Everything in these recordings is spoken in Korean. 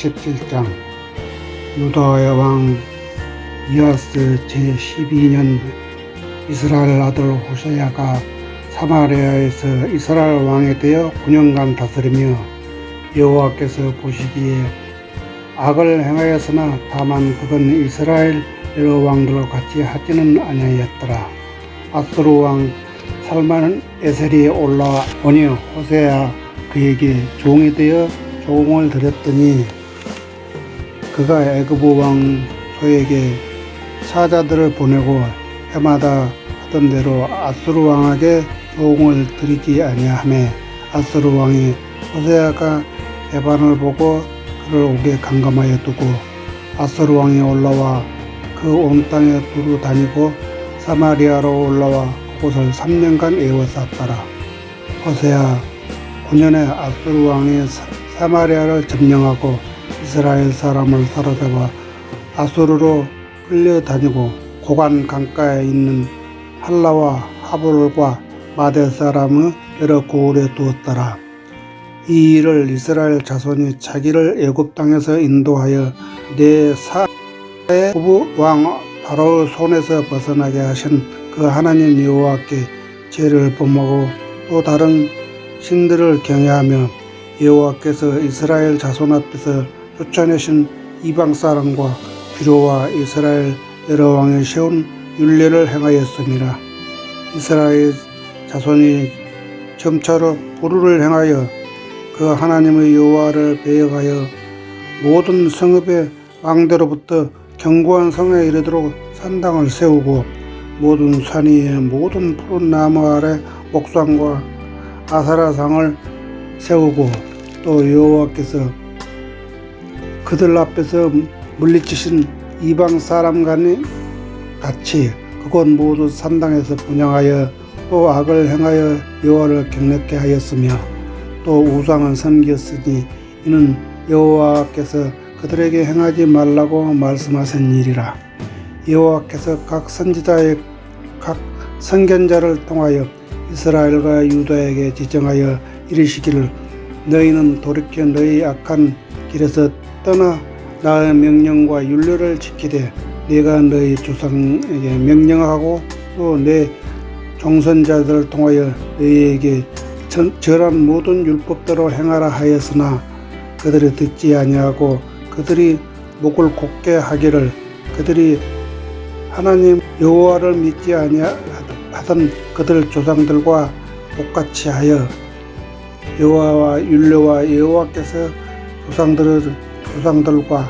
17장 유다의 왕 이아스 제12년 이스라엘 아들 호세아가 사마리아에서 이스라엘 왕이 되어 9년간 다스리며 여호와께서 보시기에 악을 행하였으나 다만 그건 이스라엘 여러 왕들과 같이 하지는 아니하였더라. 아수르 왕 살만 에셀이 올라오니 호세아 그에게 종이 되어 조공을 드렸더니 그가 애굽 왕 소에게 사자들을 보내고 해마다 하던 대로 아수르 왕에게 조공을 드리지 아니하매 아수르 왕이 호세아가 해반을 보고 그를 오게 감감하여 두고 아수르 왕이 올라와 그 온 땅에 두루 다니고 사마리아로 올라와 그곳을 3년간 에워쌌더라. 호세아 9년에 아수르 왕이 사- 사마리아를 점령하고 이스라엘 사람을 사로잡아 아수르로 끌려다니고 고간 강가에 있는 할라와 하볼과 마대 사람의 여러 고을에 두었더라. 이 일을 이스라엘 자손이 자기를 애굽 땅에서 인도하여 내 사의 후부 왕 바로의 손에서 벗어나게 하신 그 하나님 여호와께 죄를 범하고 또 다른 신들을 경외하며 여호와께서 이스라엘 자손 앞에서 쫓아내신 이방 사람과 귀로와 이스라엘 여러 왕이 세운 율례를 행하였습니다. 이스라엘 자손이 점차로 불의를 행하여 그 하나님의 여호와를 배역하여 모든 성읍의 왕대로부터 견고한 성에 이르도록 산당을 세우고 모든 산 위에 모든 푸른 나무 아래 목상과 아사라상을 세우고 또 여호와께서 그들 앞에서 물리치신 이방 사람간이 같이 그곳 모두 산당에서 분양하여 또 악을 행하여 여호와를 경력케 하였으며 또 우상을 섬겼으니 이는 여호와께서 그들에게 행하지 말라고 말씀하신 일이라. 여호와께서 각 선지자의 각 선견자를 통하여 이스라엘과 유다에게 지정하여 이르시기를 너희는 돌이켜 너희 악한 길에서 떠나 나의 명령과 율례를 지키되 내가 너희 조상에게 명령하고 또 내 종선자들을 통하여 너희에게 전- 절한 모든 율법대로 행하라 하였으나 그들이 듣지 아니하고 그들이 목을 곧게 하기를 그들이 하나님 여호와를 믿지 아니하던 그들 조상들과 똑같이 하여 여호와와 율례와 여호와께서 조상들의 조상들과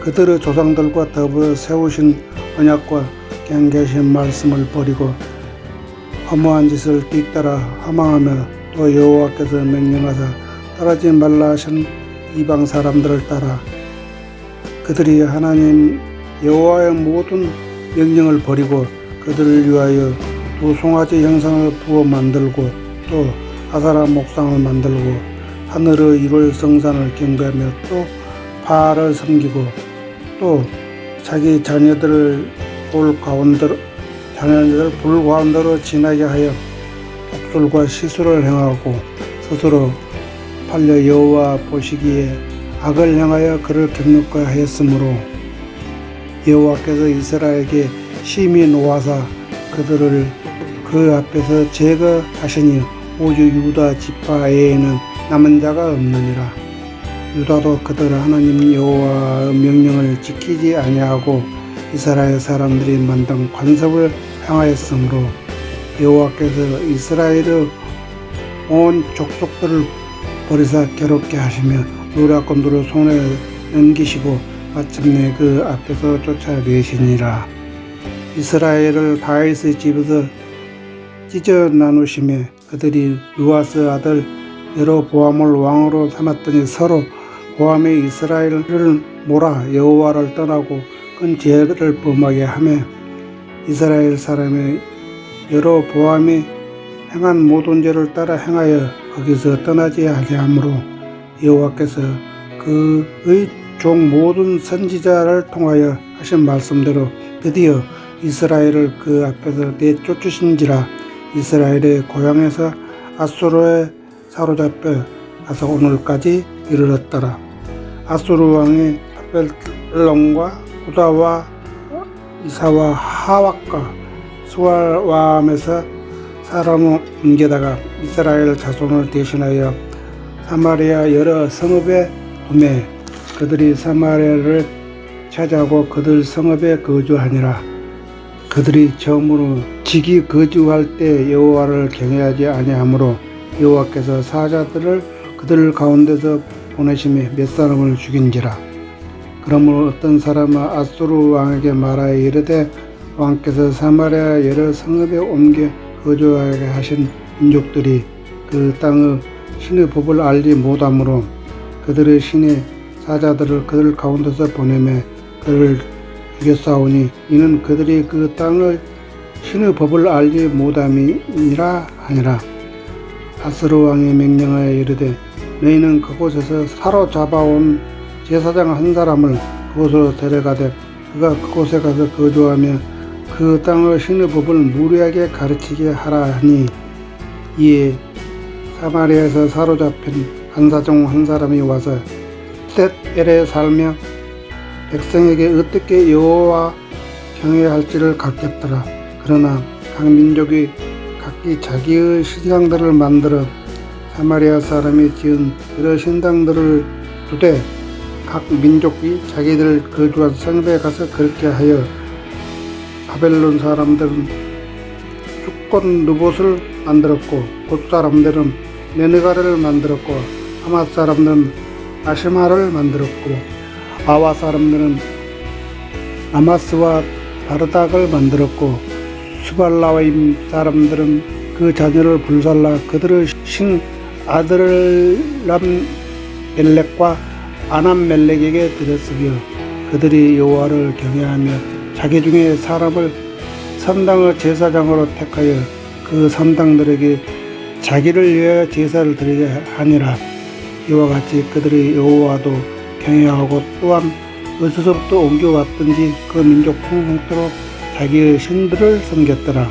그들의 조상들과 더불어 세우신 언약과 경계하신 말씀을 버리고 허무한 짓을 뒤따라 허망하며 또 여호와께서 명령하사 따르지 말라 하신 이방 사람들을 따라 그들이 하나님 여호와의 모든 명령을 버리고 그들을 위하여 두 송아지 형상을 부어 만들고 또 아사라 목상을 만들고 하늘의 일월 성산을 경배하며 또 바알을 섬기고 또 자기 자녀들을 불 가운데로 자녀들 불 가운데로 지나게 하여 독술과 시술을 행하고 스스로 팔려 여호와 보시기에 악을 행하여 그를 경력하여 하였으므로 여호와께서 이스라엘에게 심히 노하사 그들을 그 앞에서 제거하시니 오직 유다 지파 외에는 남은 자가 없느니라. 유다도 그들 하나님 여호와의 명령을 지키지 아니하고 이스라엘 사람들이 만든 관습을 행하였으므로 여호와께서 이스라엘의 온 족속들을 버리사 괴롭게 하시며 노략건도를 손에 넘기시고 마침내 그 앞에서 쫓아내시니라. 이스라엘을 다윗의 집에서 찢어 나누시며 그들이 루아스 아들 여로보암을 왕으로 삼았더니 서로 보암이 이스라엘을 몰아 여호와를 떠나고 큰 죄를 범하게 하며 이스라엘 사람의 여로보암이 행한 모든 죄를 따라 행하여 거기서 떠나지 아니하므로 여호와께서 그의 종 모든 선지자를 통하여 하신 말씀대로 드디어 이스라엘을 그 앞에서 내쫓으신지라 이스라엘의 고향에서 아수르에 사로잡혀 가서 오늘까지 이르렀더라. 아수르 왕이 아벨론과 구다와 이사와 하왁과 수알와함에서 사람을 옮겨다가 이스라엘 자손을 대신하여 사마리아 여러 성읍에 두매 그들이 사마리아를 차지하고 그들 성읍에 거주하니라 그들이 처음으로 직이 거주할 때 여호와를 경외하지 아니하므로 여호와께서 사자들을 그들 가운데서 보내심에 몇 사람을 죽인지라. 그러므로 어떤 사람은 아수르 왕에게 말하여 이르되 왕께서 사마리아 여러 성읍에 옮겨 거주하게 하신 민족들이 그 땅의 신의 법을 알지 못하므로 그들의 신의 사자들을 그들 가운데서 보내매 그들을 죽였사오니 이는 그들이 그 땅을 신의 법을 알지 못함이니라 하니라. 아스르 왕의 명령하여 이르되 너희는 그곳에서 사로잡아온 제사장 한 사람을 그곳으로 데려가되 그가 그곳에 가서 거주하며 그 땅의 신의 법을 무리하게 가르치게 하라 하니 이에 사마리아에서 사로잡힌 간사종 한 사람이 와서 셋엘에 살며 백성에게 어떻게 여호와 경외할지를 가르쳤더라. 그러나 각 민족이 각기 자기의 신상들을 만들어 사마리아 사람이 지은 여러 신당들을 두되 각 민족이 자기들 거주한 성읍에 가서 그렇게 하여 바벨론 사람들은 수권 느봇을 만들었고 곧 사람들은 메느가를 만들었고 하맛 사람들은 아시마를 만들었고 아와 사람들은 아마스와 바르닥을 만들었고 수발라와임 사람들은 그 자녀를 불살라 그들의 신 아들람 멜렉과 아남 멜렉에게 드렸으며 그들이 여호와를 경외하며 자기 중에 사람을 삼당의 제사장으로 택하여 그 삼당들에게 자기를 위하여 제사를 드리게 하니라. 이와 같이 그들이 여호와도 경외하고 또한 어디서부터 옮겨왔든지 그 민족 풍속대로 자기의 신들을 섬겼더라.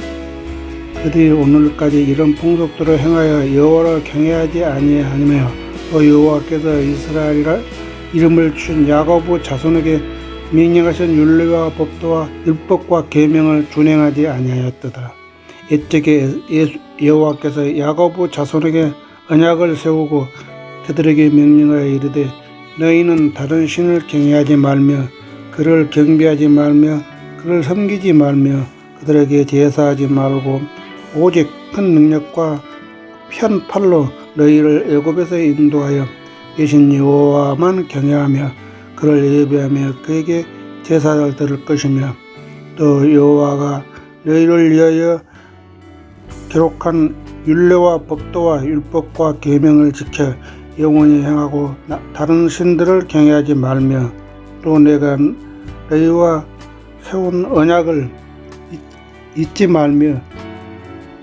그들이 오늘까지 이런 풍속들을 행하여 여호와를 경외하지 아니하며 또 여호와께서 이스라엘이라 이름을 준 야고보 자손에게 명령하신 율례와 법도와 율법과 계명을 준행하지 아니하였도다. 옛적에 여호와께서 야고보 자손에게 언약을 세우고 그들에게 명령하여 이르되 너희는 다른 신을 경외하지 말며 그를 경배하지 말며 그를 섬기지 말며 그들에게 제사하지 말고 오직 큰 능력과 편 팔로 너희를 애굽에서 인도하여 계신 여호와만 경외하며 그를 예배하며 그에게 제사를 드릴 것이며 또 여호와가 너희를 위하여 기록한 율례와 법도와 율법과 계명을 지켜 영원히 행하고 나- 다른 신들을 경외하지 말며 또 내가 너희와 세운 언약을 잊- 잊지 말며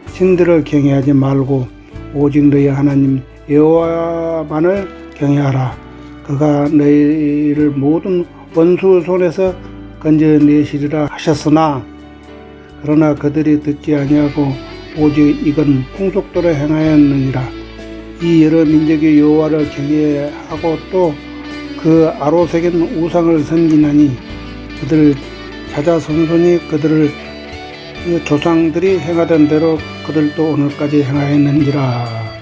신들을 경외하지 말고 오직 너희 하나님 여호와만을 경외하라. 그가 너희를 모든 원수 손에서 건져내시리라 하셨으나 그러나 그들이 듣지 아니하고 오직 이건 풍속대로 행하였느니라. 이 여러 민족이 여호와를 경외하고 또 그 아로새긴 우상을 섬기나니 그들 자자손손이 그들을 그 조상들이 행하던 대로 그들도 오늘까지 행하였는지라.